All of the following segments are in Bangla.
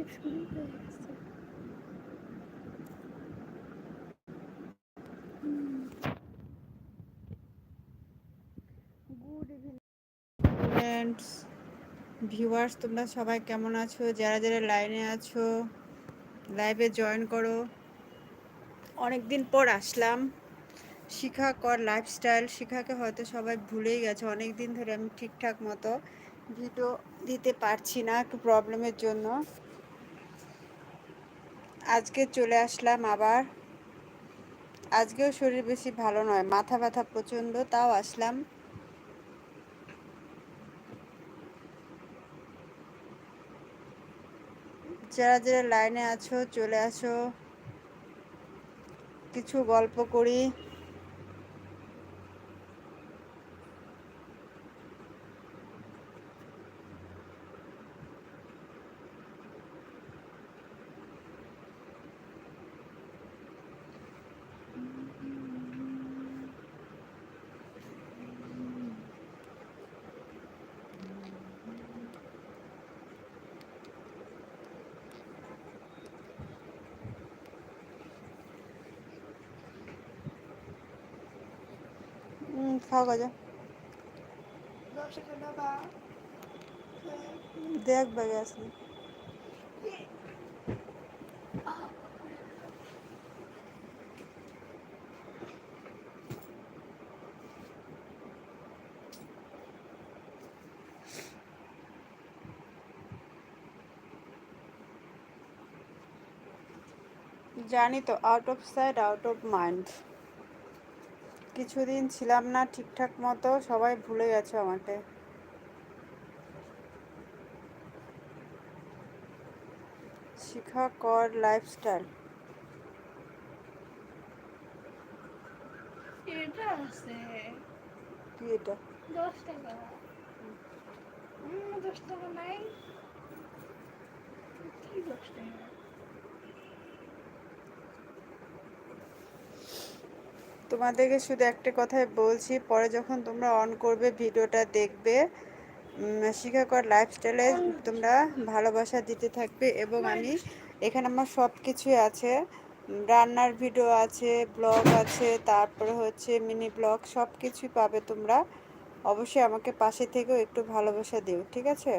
লাইভ শুরু হয়ে গেছে ফ্রেন্ডস ভিউয়ার্স তোমরা সবাই কেমন আছো? যারা যারা লাইনে আছো লাইভে জয়েন করো। অনেক দিন পর আসলাম। শিখা কর লাইফস্টাইল শিখাকে হয়তো সবাই ভুলেই গেছে। অনেক দিন ধরে আমি ঠিকঠাক মতো ভিডিও দিতে পারছি না একটু প্রবলেমের জন্য। আজকে চলে আসলাম আবার। আজকেও শরীর বেশি ভালো নয়, মাথা ব্যথা প্রচণ্ড, তাও আসলাম। যারা যারা লাইনে আছো, চলে আসো। কিছু গল্প করি। হুম খাও গজা দেখ বাগে আসলি জানি তো out of sight out of mind কিছুদিন ছিলাম না ঠিকঠাক মতো সবাই ভুলে গেছে আমাকে। শিখা কর লাইফস্টাইল এটা আছে। কি এটা? দশ টাকা। নাই। কি টাকা? তোমাদেরকে শুধু একটা কথাই বলছি পরে যখন তোমরা অন করবে ভিডিওটা দেখবে উম, শিখা কর লাইফস্টাইলে তোমরা ভালোবাসা দিতে থাকবে এবং আমি এখানে আমার সব কিছুই আছে রান্নার ভিডিও আছে ব্লগ আছে তারপরে হচ্ছে মিনি ব্লগ সব কিছুই পাবে তোমরা। অবশ্যই আমাকে পাশে থেকেও একটু ভালোবাসা দিও ঠিক আছে?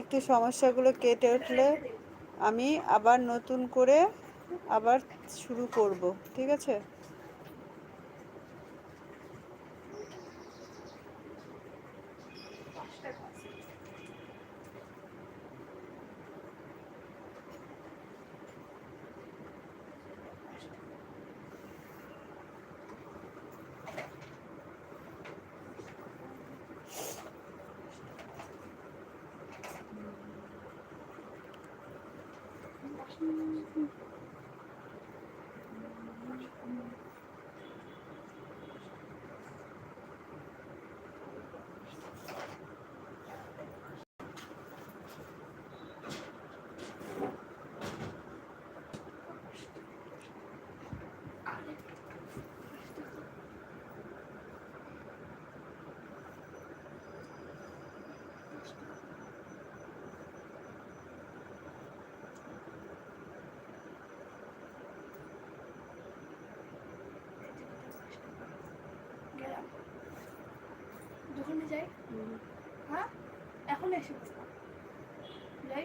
একটু সমস্যাগুলো কেটে উঠলে আমি আবার নতুন করে আবার শুরু করব ঠিক আছে? দশ টাকা হ্যাঁ? এখন এসে যাই।